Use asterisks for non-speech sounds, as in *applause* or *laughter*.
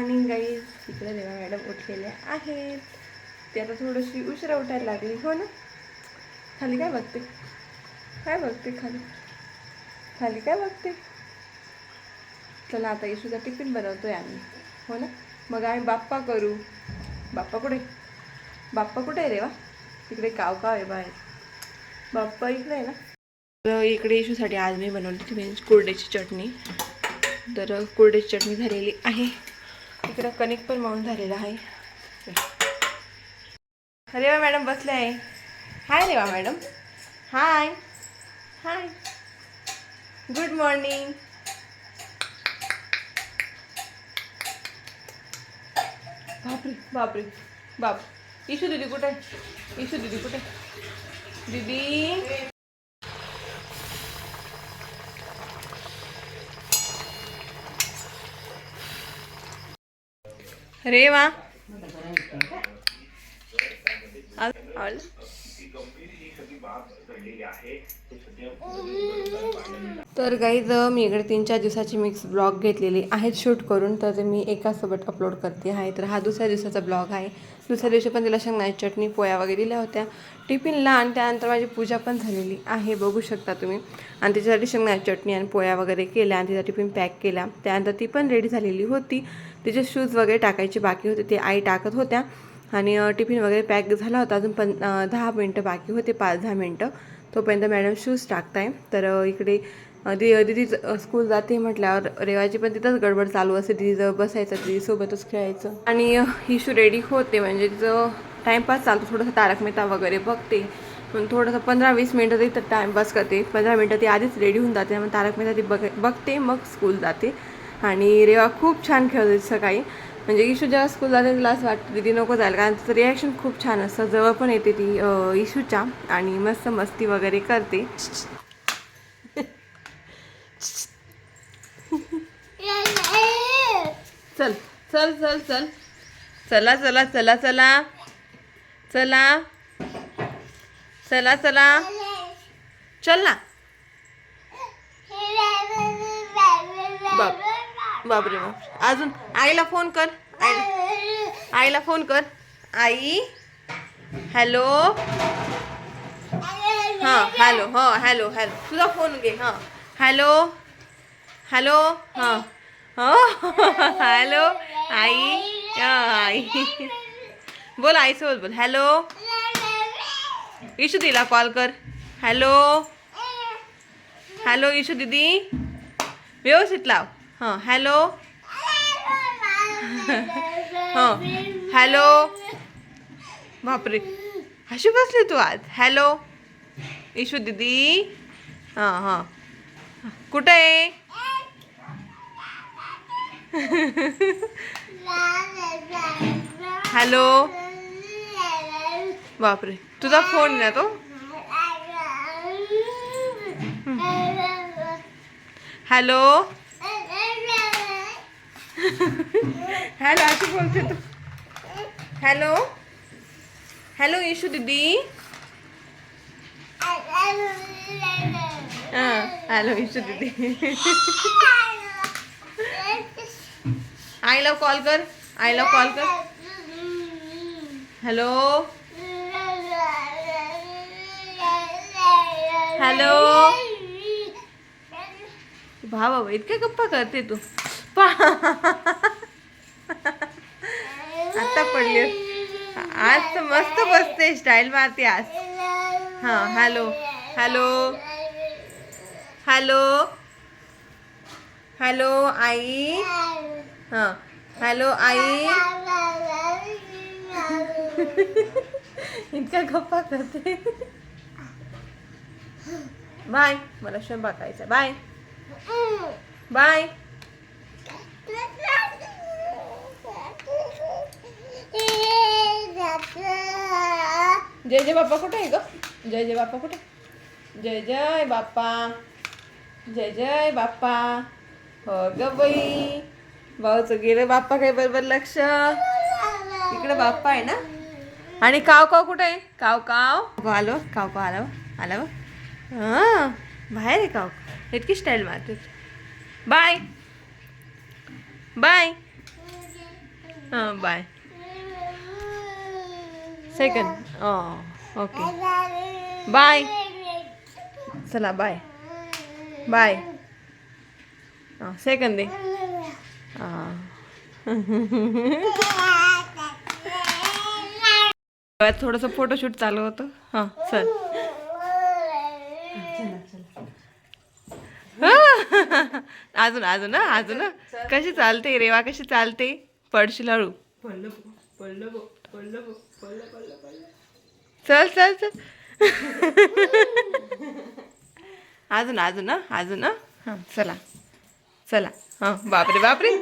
आपल्या रेवा मॅडम उठलेल्या आहेत. ते आता थोडीशी उशिरा उठायला लागली. हो ना? खाली काय बघते? काय बघते खाली? खाली काय बघते? चला आता येशूचा टिफिन बनवतोय आम्ही. हो ना? मग आम्ही बाप्पा करू. बाप्पा कुठे? बाप्पा कुठे आहे रेवा तिकडे काव काव आहे बाहेर. बाप्पा इकडे आहे ना? तर इकडे येशूसाठी आज मी बनवली ती म्हणजे कुरड्याची चटणी. तर कुरड्याची चटणी झालेली आहे. इकडं कणिक पण मळून झालेलं आहे. रेवा मॅडम बसले आहे. Hi Reva madam. Hi. Hi. Good morning बापरे बापरे बाप. इशू दिदी कुठे? इशू दिदी कुठे? दिदी दीदी? रे वा. तर गाईज मी इकडे तीन चार दिवसाची मिक्स ब्लॉग घेतलेली आहेत शूट करून. तर ते मी एकासोबत अपलोड करते आहे. तर हा दुसऱ्या दिवसाचा ब्लॉग आहे. दुसऱ्या दिवशी पण तिला शेंगदाण्याची चटणी पोया वगैरे दिल्या होत्या. टिफिनला आणि त्यानंतर माझी पूजा पण झालेली आहे बघू शकता तुम्ही. आणि तिच्यासाठी शेंगदाण्याची चटणी आणि पोया वगैरे केल्या आणि तिचा टिफिन पॅक केला. त्यानंतर ती पण रेडी झालेली होती. तिचे शूज वगैरे टाकायचे बाकी होते ते आई टाकत होत्या. आणि टिफिन वगैरे पॅक झाला होता. अजून पण दहा मिनटं बाकी होते पाच दहा मिनटं. तोपर्यंत मॅडम शूज टाकताय. तर इकडे अ, दि दिदी ज- स्कूल जाते म्हटल्यावर रेवाची पण तिथंच गडबड चालू असते. दिदीजवळ बसायचं दिदीसोबतच खेळायचं. आणि ही हिशू रेडी होते. म्हणजे तिचं टाईमपास चालतो. थोडंसं तारक मेहता वगैरे बघते. पण थोडंसं पंधरा वीस मिनटं तरी तर टाईमपास करते. पंधरा मिनटं ती आधीच रेडी होऊन जाते. मग तारक मेहता ती बघ बघते. मग स्कूल जाते. आणि रेवा खूप छान खेळते सकाळी. म्हणजे इशू जेव्हा स्कूल जाते तिला असं वाटतं दीदी नको जायला. कारण तिचं रिॲक्शन खूप छान असतं. जवळ पण येते ती इशूच्या आणि मस्त मस्ती वगैरे करते. चल चल चल चल. चला चला चला चला. चला. चला चला. चल ना बाप बापरे बाप अजून आईला फोन कर. आई आईला फोन कर. आई. हॅलो. हां हॅलो हो हॅलो हॅलो. तुझा फोन घे हां. हॅलो. हॅलो हां. हो हॅलो. आई. आई. बोल आईसोबत बोल. हॅलो. इशू दिला कॉल कर. हॅलो. हॅलो इशू दीदी. व्यवस्थित लाव. हां हॅलो? हां हॅलो? बापरे. अशी बसली तू आज? हॅलो? इशू दीदी? हां हां. कुठं आहे? हॅलो? बापरे. तुझा फोन ना तो? हॅलो? *laughs* हॅलो अशी बोलते तू. हॅलो हॅलो इशू दीदी. हां हॅलो इशू दीदी. आईला कॉल कर. आईला कॉल कर. हॅलो हॅलो भा बाबा इतक्या गप्पा करते तू. आता पडली. आज तर मस्त बसते स्टाईल मारते आज. हां हॅलो. हॅलो. हॅलो. हॅलो आई. हां. हॅलो आई. इतका गप्पा करते. बाय. मला स्वयंपाक करायचा बाय. बाय. जय जय बाप्पा कुठे आहे ग? जय जय बाप्पा कुठे? जय जय बाप्पा जय जय बाप्पा. हो ग बाई. भाऊचं गेलं बाप्पा काय बरोबर लक्ष? इकडे बाप्पा आहे ना? आणि काव काव कुठे आहे? काव काव. आलो काव काव आला आला हां बाहेर आहे काव. इतकी स्टाईल मारते. बाय बाय हां बाय सेकंड ओके बाय चला बाय बाय हां सेकंड दे हां थोडंसं फोटोशूट चालू होतं. हां चल. *laughs* अजून अजून हं, अजून हं. कशी चालते रेवा कशी चालते? पडशील हळू चल चल चल. *laughs* अजून अजून हं, अजून. हां चला. चला. हां बापरे बापरे.